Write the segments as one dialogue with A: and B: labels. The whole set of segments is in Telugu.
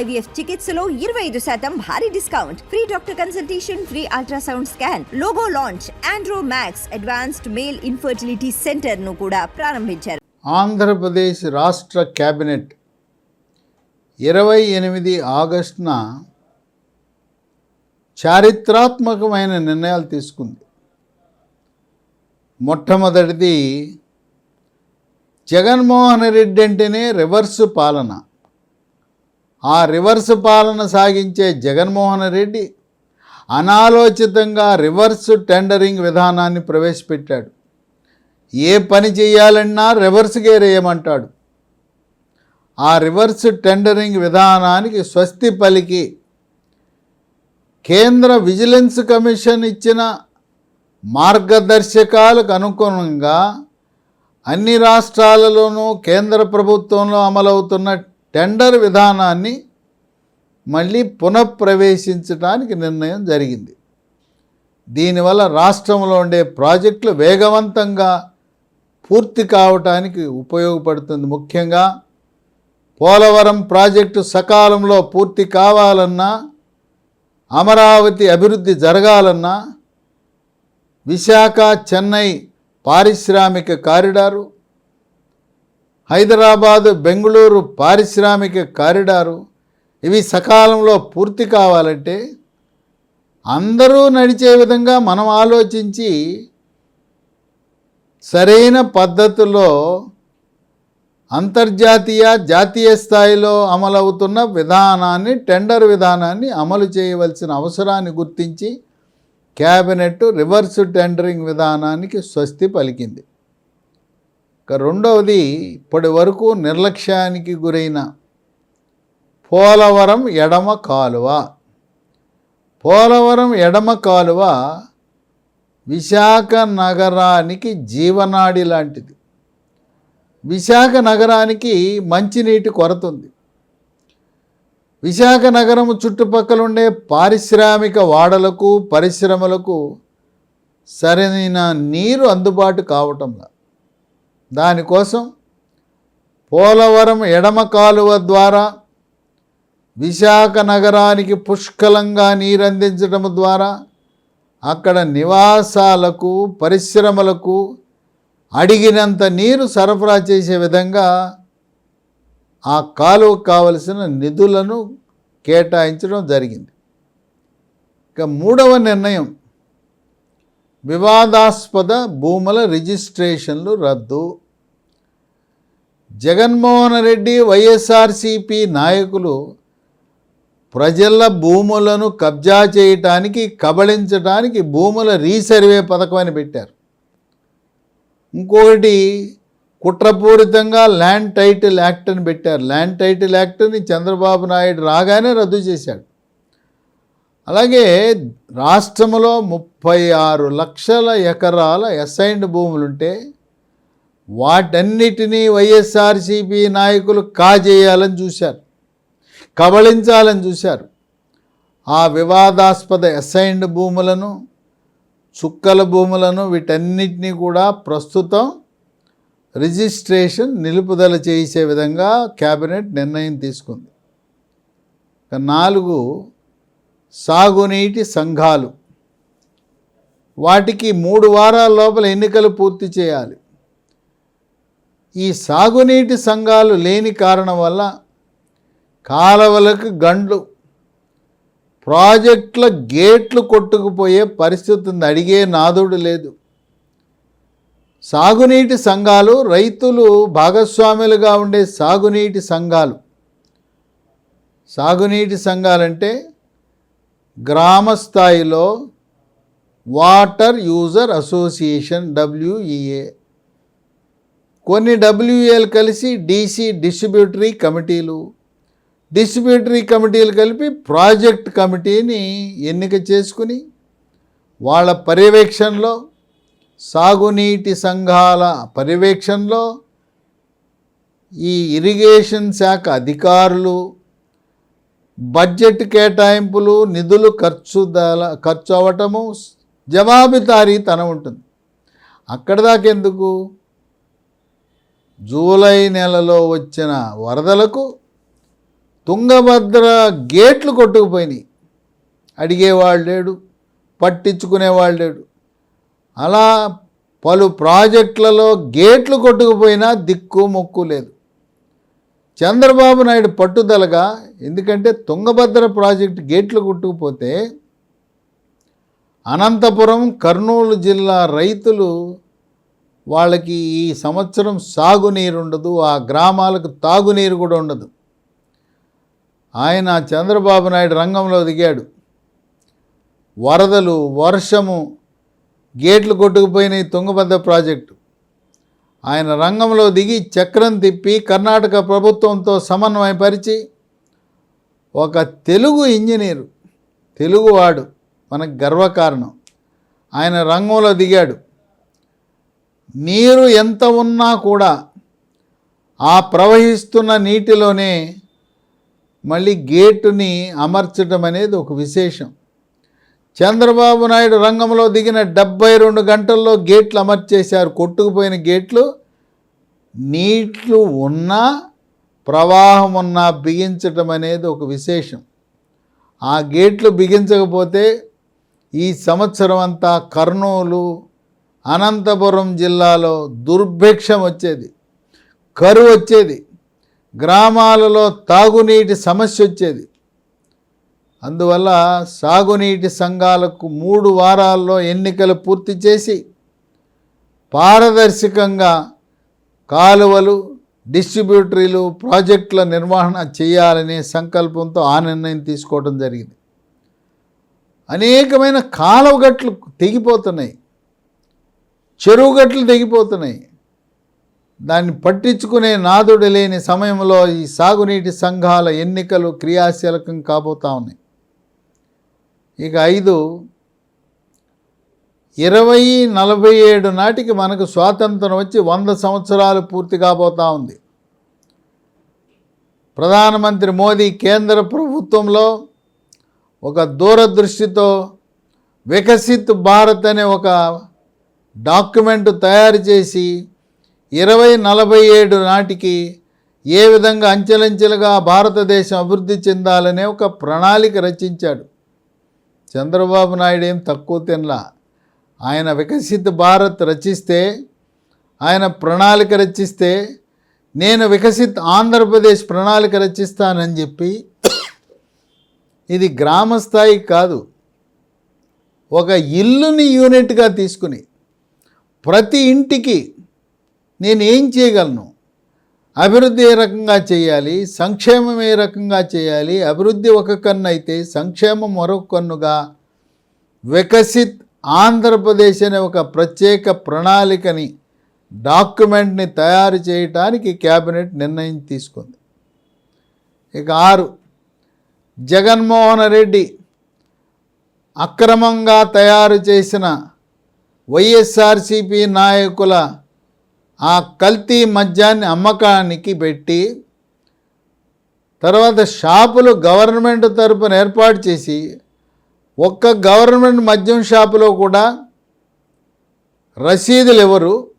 A: ఐవీఎఫ్ చికిత్సలో ఇరవై ఐదు శాతం భారీ discount. Free doctor consultation free ultrasound scan logo launch Andro Max advanced male infertility సెంటర్ను కూడా ప్రారంభించారు.
B: ఆంధ్రప్రదేశ్ రాష్ట్ర కేబినెట్ ఇరవై ఎనిమిది ఆగస్టున చారిత్రాత్మకమైన నిర్ణయాలు తీసుకుంది. మొట్టమొదటిది జగన్మోహన్ రెడ్డి అంటేనే రివర్స్ పాలన. ఆ రివర్స్ పాలన సాగించే జగన్మోహన్ రెడ్డి అనాలోచితంగా రివర్స్ టెండరింగ్ విధానాన్ని ప్రవేశపెట్టాడు. ఏ పని చేయాలన్నా రివర్స్ గేర్ వేయమంటాడు ఆ రివర్స్ టెండరింగ్ విధానానికి స్వస్తి పలికి కేంద్ర విజిలెన్స్ కమిషన్ ఇచ్చిన మార్గదర్శకాలకు అనుగుణంగా అన్ని రాష్ట్రాలలోనూ కేంద్ర ప్రభుత్వంలో అమలవుతున్న టెండర్ విధానాన్ని మళ్ళీ పునఃప్రవేశించడానికి నిర్ణయం జరిగింది. దీనివల్ల రాష్ట్రంలో ఉండే ప్రాజెక్టులు వేగవంతంగా పూర్తి కావటానికి ఉపయోగపడుతుంది. ముఖ్యంగా పోలవరం ప్రాజెక్టు సకాలంలో పూర్తి కావాలన్నా అమరావతి అభివృద్ధి జరగాలన్నా విశాఖ చెన్నై పారిశ్రామిక కారిడారు హైదరాబాదు బెంగళూరు పారిశ్రామిక కారిడారు ఇవి సకాలంలో పూర్తి కావాలంటే అందరూ నడిచే విధంగా మనం ఆలోచించి సరైన పద్ధతిలో అంతర్జాతీయ జాతీయ స్థాయిలో అమలవుతున్న విధానాన్ని టెండర్ విధానాన్ని అమలు చేయవలసిన అవసరాన్ని గుర్తించి క్యాబినెట్ రివర్స్ టెండరింగ్ విధానానికి స్వస్తి పలికింది. రెండవది ఇప్పటి వరకు నిర్లక్ష్యానికి గురైన పోలవరం ఎడమ కాలువ. పోలవరం ఎడమ కాలువ విశాఖ నగరానికి జీవనాడి లాంటిది. విశాఖ నగరానికి మంచినీటి కొరత ఉంది. విశాఖ నగరం చుట్టుపక్కల ఉండే పారిశ్రామిక వాడలకు పరిశ్రమలకు సరైన నీరు అందుబాటు కావటంలా దానికోసం పోలవరం ఎడమ కాలువ ద్వారా విశాఖ నగరానికి పుష్కలంగా నీరందించడం ద్వారా అక్కడ నివాసాలకు పరిశ్రమలకు అడిగినంత నీరు సరఫరా చేసే విధంగా ఆ కాలువకు కావలసిన నిధులను కేటాయించడం జరిగింది. ఇక మూడవ నిర్ణయం వివాదాస్పద భూముల రిజిస్ట్రేషన్లు రద్దు. జగన్మోహన్ రెడ్డి వైఎస్ఆర్సిపి నాయకులు ప్రజల భూములను కబ్జా చేయటానికి కబళించడానికి భూముల రీసర్వే పథకం అని పెట్టారు. ఇంకొకటి కుట్రపూరితంగా ల్యాండ్ టైటిల్ యాక్ట్ అని పెట్టారు. ల్యాండ్ టైటిల్ యాక్ట్ని చంద్రబాబు నాయుడు రాగానే రద్దు చేశాడు. అలాగే రాష్ట్రంలో ముప్పై ఆరు లక్షల ఎకరాల అసైన్డ్ భూములుంటే వాటన్నిటినీ వైఎస్ఆర్సీపీ నాయకులు కాజేయాలని చూశారు కబళించాలని చూశారు. ఆ వివాదాస్పద అసైన్డ్ భూములను చుక్కల భూములను వీటన్నిటినీ కూడా ప్రస్తుతం రిజిస్ట్రేషన్ నిలుపుదల చేసే విధంగా క్యాబినెట్ నిర్ణయం తీసుకుంది. నాలుగు సాగునీటి సంఘాలు. వాటికి మూడు వారాల లోపల ఎన్నికలు పూర్తి చేయాలి. ఈ సాగునీటి సంఘాలు లేని కారణం వల్ల కాలవలకు గండ్లు ప్రాజెక్టుల గేట్లు కొట్టుకుపోయే పరిస్థితి ఉంది అడిగే నాదుడు లేదు. సాగునీటి సంఘాలు రైతులు భాగస్వాములుగా ఉండే సాగునీటి సంఘాలు. సాగునీటి సంఘాలంటే గ్రామ స్థాయిలో వాటర్ యూజర్ అసోసియేషన్ డబ్ల్యూఈఏ కొన్ని డబ్ల్యూఏలు కలిసి డీసీ డిస్ట్రిబ్యూటరీ కమిటీలు డిస్ట్రిబ్యూటరీ కమిటీలు కలిపి ప్రాజెక్ట్ కమిటీని ఎన్నిక చేసుకుని వాళ్ళ పర్యవేక్షణలో సాగునీటి సంఘాల పర్యవేక్షణలో ఈ ఇరిగేషన్ శాఖ అధికారులు బడ్జెట్ కేటాయింపులు నిధులు ఖర్చు దల ఖర్చు అవ్వటము జవాబుదారీతనం ఉంటుంది. అక్కడ దాకెందుకు జూలై నెలలో వచ్చిన వరదలకు తుంగభద్ర గేట్లు కొట్టుకుపోయినాయి. అడిగేవాళ్ళు లేడు పట్టించుకునేవాళ్ళు లేడు. అలా పలు ప్రాజెక్టులలో గేట్లు కొట్టుకుపోయినా దిక్కు మొక్కు లేదు. చంద్రబాబు నాయుడు పట్టుదలగా ఎందుకంటే తుంగభద్ర ప్రాజెక్టు గేట్లు కొట్టుకుపోతే అనంతపురం కర్నూలు జిల్లా రైతులు వాళ్ళకి ఈ సంవత్సరం సాగునీరు ఉండదు ఆ గ్రామాలకు తాగునీరు కూడా ఉండదు. ఆయన చంద్రబాబు నాయుడు రంగంలో దిగాడు. వరదలు వర్షము గేట్లు కొట్టుకుపోయినాయి తుంగభద్ర ప్రాజెక్టు. ఆయన రంగంలో దిగి చక్రం తిప్పి కర్ణాటక ప్రభుత్వంతో సమన్వయపరిచి ఒక తెలుగు ఇంజనీరు తెలుగువాడు మనకు గర్వకారణం. ఆయన రంగంలో దిగాడు. నీరు ఎంత ఉన్నా కూడా ఆ ప్రవహిస్తున్న నీటిలోనే మళ్ళీ గేటుని అమర్చడం అనేది ఒక విశేషం. చంద్రబాబు నాయుడు రంగంలో దిగిన డెబ్బై రెండు గంటల్లో గేట్లు అమర్చేశారు కొట్టుకుపోయిన గేట్లు నీట్లు ఉన్నా ప్రవాహం ఉన్నా బిగించటం అనేది ఒక విశేషం. ఆ గేట్లు బిగించకపోతే ఈ సంవత్సరం అంతా కర్నూలు అనంతపురం జిల్లాలో దుర్భిక్షం వచ్చేది కరువు వచ్చేది గ్రామాలలో తాగునీటి సమస్య వచ్చేది. అందువల్ల సాగునీటి సంఘాలకు మూడు వారాల్లో ఎన్నికలు పూర్తి చేసి పారదర్శకంగా కాలువలు డిస్ట్రిబ్యూటరీలు ప్రాజెక్టుల నిర్వహణ చేయాలనే సంకల్పంతో ఆ నిర్ణయం తీసుకోవడం జరిగింది. అనేకమైన కాలువగట్లు తెగిపోతున్నాయి. చెరువుగట్లు తెగిపోతున్నాయి. దాన్ని పట్టించుకునే నాదుడు లేని సమయంలో ఈ సాగునీటి సంఘాల ఎన్నికలు క్రియాశీలకం కాబోతా ఉన్నాయి. ఇక ఐదు ఇరవై నలభై ఏడు నాటికి మనకు స్వాతంత్రం వచ్చి వంద సంవత్సరాలు పూర్తి కాబోతా ఉంది. ప్రధానమంత్రి మోదీ కేంద్ర ప్రభుత్వంలో ఒక దూరదృష్టితో వికసిత్ భారత్ అనే ఒక డాక్యుమెంట్ తయారు చేసి ఇరవై నలభై ఏడు నాటికి ఏ విధంగా అంచెలంచెలుగా భారతదేశం అభివృద్ధి చెందాలనే ఒక ప్రణాళిక రచించాడు. చంద్రబాబు నాయుడు ఏం తక్కువ తినలా. ఆయన వికసిత భారత్ రచిస్తే ఆయన ప్రణాళిక రచిస్తే నేను వికసిత్ ఆంధ్రప్రదేశ్ ప్రణాళిక రచిస్తానని చెప్పి ఇది గ్రామ స్థాయి కాదు. ఒక ఇల్లుని యూనిట్గా తీసుకుని ప్రతి ఇంటికి నేను ఏం చేయగలను? అభివృద్ధి ఏ రకంగా చేయాలి? సంక్షేమం ఏ రకంగా చేయాలి? అభివృద్ధి ఒక కన్ను అయితే సంక్షేమం మరొక కన్నుగా వికసిత్ ఆంధ్రప్రదేశ్ అనే ఒక ప్రత్యేక ప్రణాళికని డాక్యుమెంట్ని తయారు చేయటానికి క్యాబినెట్ నిర్ణయం తీసుకుంది. ఇక ఆరు జగన్మోహన్ రెడ్డి అక్రమంగా తయారు చేసిన వైఎస్ఆర్సిపి నాయకుల ఆ కల్తీ మద్యాన్ని అమ్మకానికి పెట్టి తర్వాత షాపులు గవర్నమెంట్ తరపున ఏర్పాటు చేసి ఒక్క గవర్నమెంట్ మద్యం షాపులో కూడా రసీదులు ఇవ్వరు.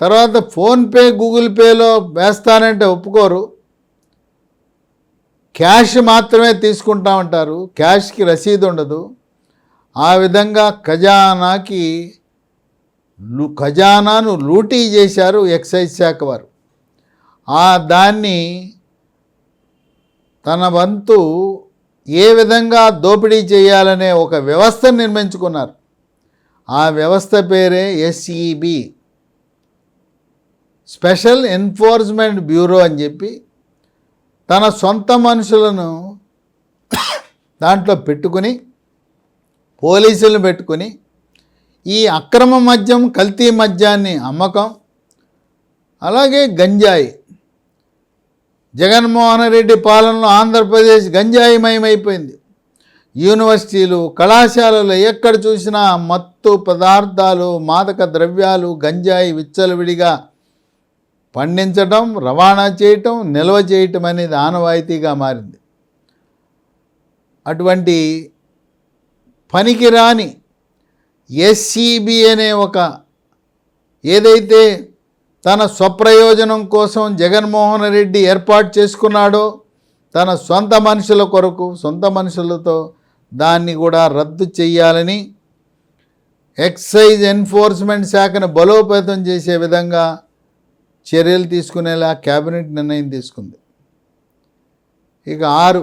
B: తర్వాత ఫోన్పే గూగుల్ పేలో వేస్తానంటే ఒప్పుకోరు. క్యాష్ మాత్రమే తీసుకుంటామంటారు క్యాష్కి రసీదు ఉండదు. ఆ విధంగా ఖజానాకి ఖజానాను లూటీ చేశారు ఎక్సైజ్ శాఖ వారు. ఆ దాన్ని తన వంతు ఏ విధంగా దోపిడీ చేయాలనే ఒక వ్యవస్థను నిర్మించుకున్నారు. ఆ వ్యవస్థ పేరే ఎస్ఈబి. స్పెషల్ ఎన్ఫోర్స్మెంట్ బ్యూరో అని చెప్పి తన సొంత మనుషులను దాంట్లో పెట్టుకుని పోలీసులను పెట్టుకుని ఈ అక్రమ మద్యం కల్తీ మద్యాన్ని అమ్మకం. అలాగే గంజాయి. జగన్మోహన్ రెడ్డి పాలనలో ఆంధ్రప్రదేశ్ గంజాయిమయమైపోయింది. యూనివర్సిటీలు కళాశాలలు ఎక్కడ చూసినా మత్తు పదార్థాలు మాదక ద్రవ్యాలు గంజాయి విచ్చలవిడిగా పండించటం రవాణా చేయటం నిల్వ చేయటం అనేది ఆనవాయితీగా మారింది. అటువంటి పనికిరాని ఎస్సీబీ అనే ఒక ఏదైతే తన స్వప్రయోజనం కోసం జగన్మోహన్ రెడ్డి ఏర్పాటు చేసుకున్నాడో తన సొంత మనుషుల కొరకు సొంత మనుషులతో దాన్ని కూడా రద్దు చేయాలని ఎక్సైజ్ ఎన్ఫోర్స్మెంట్ శాఖను బలోపేతం చేసే విధంగా చర్యలు తీసుకునేలా కేబినెట్ నిర్ణయం తీసుకుంది. ఇక ఆరు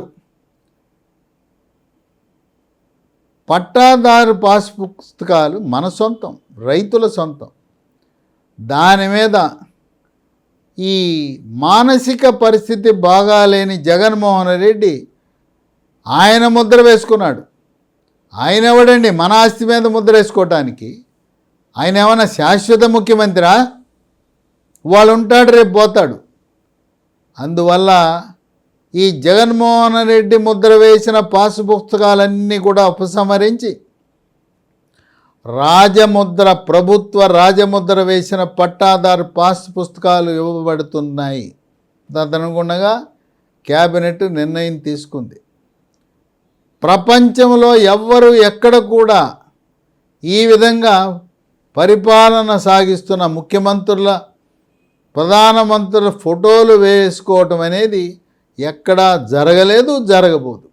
B: పట్టాదారు పాస్ పుస్తకాలు మన సొంతం రైతుల సొంతం. దాని మీద ఈ మానసిక పరిస్థితి బాగాలేని జగన్మోహన్ రెడ్డి ఆయన ముద్ర వేసుకున్నాడు. ఆయన ఎవడండి? మన ఆస్తి మీద ముద్ర వేసుకోవటానికి ఆయన ఏమైనా శాశ్వత ముఖ్యమంత్రా? వాళ్ళు ఉంటాడు రేపు పోతాడు. అందువల్ల ఈ జగన్మోహన్ రెడ్డి ముద్ర వేసిన పాసు పుస్తకాలన్నీ కూడా ఉపసంహరించి రాజముద్ర ప్రభుత్వ రాజముద్ర వేసిన పట్టాదారు పాస్ పుస్తకాలు ఇవ్వబడుతున్నాయి తదనుగుణంగా క్యాబినెట్ నిర్ణయం తీసుకుంది. ప్రపంచంలో ఎవ్వరు ఎక్కడ కూడా ఈ విధంగా పరిపాలన సాగిస్తున్న ముఖ్యమంత్రుల ప్రధానమంత్రుల ఫోటోలు వేసుకోవటం అనేది ఎక్కడా జరగలేదు జరగబోదు.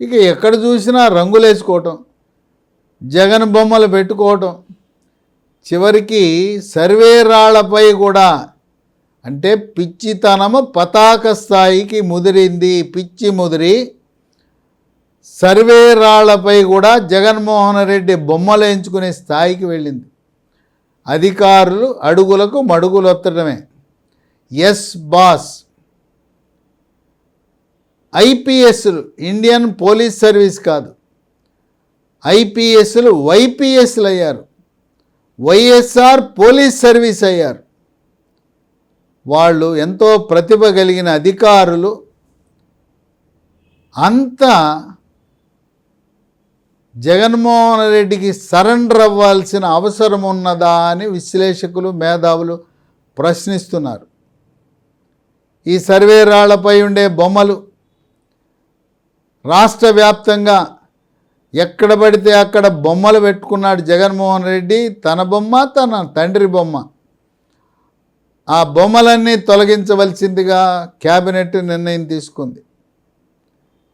B: ఇక ఎక్కడ చూసినా రంగులు వేసుకోవటం జగన్ బొమ్మలు పెట్టుకోవటం చివరికి సర్వే రాళ్ళపై కూడా అంటే పిచ్చితనము పతాక స్థాయికి ముదిరింది పిచ్చి ముదిరి సర్వే రాళ్ళపై కూడా జగన్మోహన్ రెడ్డి బొమ్మలు ఎంచుకునే స్థాయికి వెళ్ళింది. అధికారులు అడుగులకు మడుగులొత్తడమే. ఎస్ బాస్ ఐపీఎస్లు ఇండియన్ పోలీస్ సర్వీస్ కాదు. ఐపీఎస్లు వైపీఎస్లు అయ్యారు. వైఎస్ఆర్ పోలీస్ సర్వీస్ అయ్యారు. వాళ్ళు ఎంతో ప్రతిభ కలిగిన అధికారులు. అంతా జగన్మోహన్ రెడ్డికి సరెండర్ అవ్వాల్సిన అవసరం ఉన్నదా అని విశ్లేషకులు మేధావులు ప్రశ్నిస్తున్నారు. ఈ సర్వే రాళ్ళపై ఉండే బొమ్మలు రాష్ట్ర వ్యాప్తంగా ఎక్కడ పడితే అక్కడ బొమ్మలు పెట్టుకున్నాడు జగన్మోహన్ రెడ్డి. తన బొమ్మ తన తండ్రి బొమ్మ. ఆ బొమ్మలన్నీ తొలగించవలసిందిగా క్యాబినెట్ నిర్ణయం తీసుకుంది.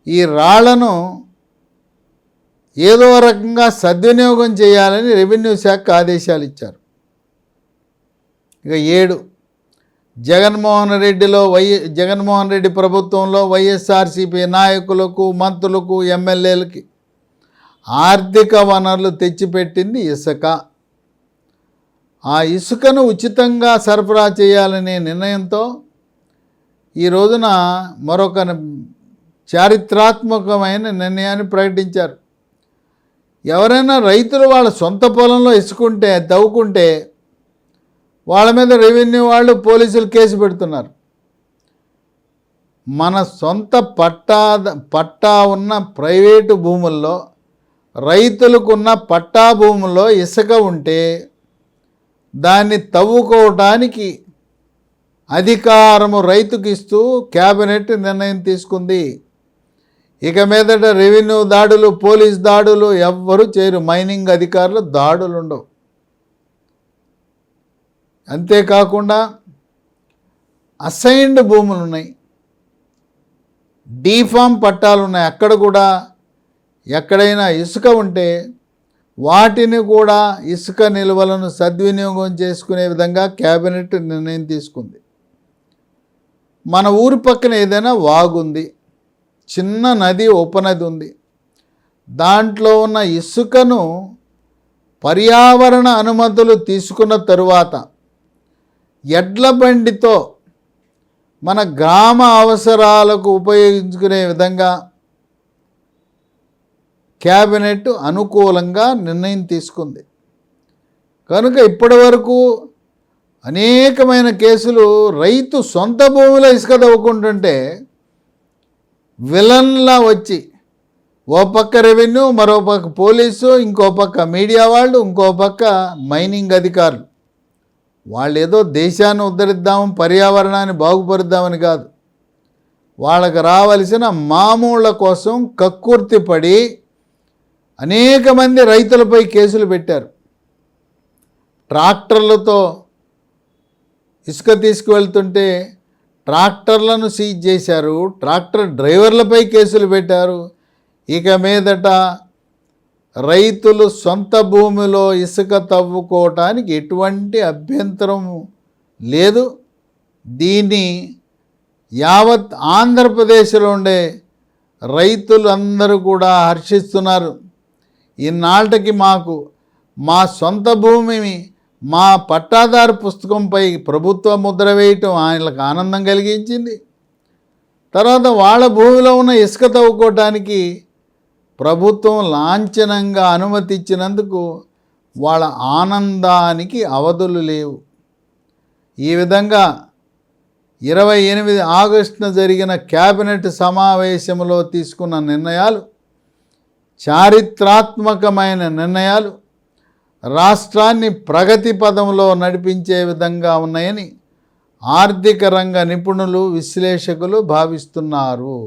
B: ఈ రాళ్ళను ఏదో రకంగా సద్వినియోగం చేయాలని రెవెన్యూ శాఖ ఆదేశాలు ఇచ్చారు. ఇక ఏడు జగన్మోహన్ రెడ్డిలో వై జగన్మోహన్ రెడ్డి ప్రభుత్వంలో వైఎస్ఆర్సీపీ నాయకులకు మంత్రులకు ఎమ్మెల్యేలకి ఆర్థిక వనరులు తెచ్చిపెట్టింది ఇసుక. ఆ ఇసుకను ఉచితంగా సరఫరా చేయాలనే నిర్ణయంతో ఈ రోజున మరొక చారిత్రాత్మకమైన నిర్ణయాన్ని ప్రకటించారు. ఎవరైనా రైతులు వాళ్ళ సొంత పొలంలో ఇసుకుంటే తవ్వుకుంటే వాళ్ళ మీద రెవెన్యూ వాళ్ళు పోలీసులు కేసు పెడుతున్నారు. మన సొంత పట్టా పట్టా ఉన్న ప్రైవేటు భూముల్లో రైతులకున్న పట్టా భూముల్లో ఇసుక ఉంటే దాన్ని తవ్వుకోవటానికి అధికారము రైతుకి ఇస్తూ క్యాబినెట్ నిర్ణయం తీసుకుంది. ఇక మీదట రెవెన్యూ దాడులు పోలీస్ దాడులు ఎవ్వరు చేయరు. మైనింగ్ అధికారులు దాడులు ఉండవు అంతేకాకుండా అసైన్డ్ భూములు ఉన్నాయి డీఫామ్ పట్టాలు ఉన్నాయి అక్కడ కూడా ఎక్కడైనా ఇసుక ఉంటే వాటిని కూడా ఇసుక నిల్వలను సద్వినియోగం చేసుకునే విధంగా క్యాబినెట్ నిర్ణయం తీసుకుంది. మన ఊరి పక్కన ఏదైనా వాగుంది చిన్న నది ఉపనది ఉంది. దాంట్లో ఉన్న ఇసుకను పర్యావరణ అనుమతులు తీసుకున్న తరువాత ఎడ్ల బండితో మన గ్రామ అవసరాలకు ఉపయోగించుకునే విధంగా క్యాబినెట్ అనుకూలంగా నిర్ణయం తీసుకుంది. కనుక ఇప్పటి వరకు అనేకమైన కేసులు రైతు సొంత భూమిలో ఇసుక తవ్వుకుంటుంటే విలన్లా వచ్చి ఓ పక్క రెవెన్యూ మరో పక్క పోలీసు ఇంకో పక్క మీడియా వాళ్ళు ఇంకో పక్క మైనింగ్ అధికారులు. వాళ్ళు ఏదో దేశాన్ని ఉద్ధరిద్దాం పర్యావరణాన్ని బాగుపరుద్దామని కాదు. వాళ్ళకు రావలసిన మామూళ్ళ కోసం కక్కుర్తి పడి అనేక మంది రైతులపై కేసులు పెట్టారు. ట్రాక్టర్లతో ఇసుక తీసుకువెళ్తుంటే ట్రాక్టర్లను సీజ్ చేశారు ట్రాక్టర్ డ్రైవర్లపై కేసులు పెట్టారు. ఇక మీదట రైతులు సొంత భూమిలో ఇసుక తవ్వుకోవటానికి ఎటువంటి అభ్యంతరం లేదు. దీన్ని యావత్ ఆంధ్రప్రదేశ్లో ఉండే రైతులందరూ కూడా హర్షిస్తున్నారు. ఇన్నాళ్ళకి మాకు మా సొంత భూమిని మా పట్టాదారు పుస్తకంపై ప్రభుత్వ ముద్ర వేయటం ఆయనకు ఆనందం కలిగించింది. తర్వాత వాళ్ళ భూమిలో ఉన్న ఇసుక తవ్వుకోవటానికి ప్రభుత్వం లాంఛనంగా అనుమతి ఇచ్చినందుకు వాళ్ళ ఆనందానికి అవధులు లేవు. ఈ విధంగా ఇరవై ఎనిమిది ఆగస్టున జరిగిన కేబినెట్ సమావేశంలో తీసుకున్న నిర్ణయాలు చారిత్రాత్మకమైన నిర్ణయాలు రాష్ట్రాన్ని ప్రగతి పదంలో నడిపించే విధంగా ఉన్నాయని ఆర్థిక రంగ నిపుణులు విశ్లేషకులు భావిస్తున్నారు.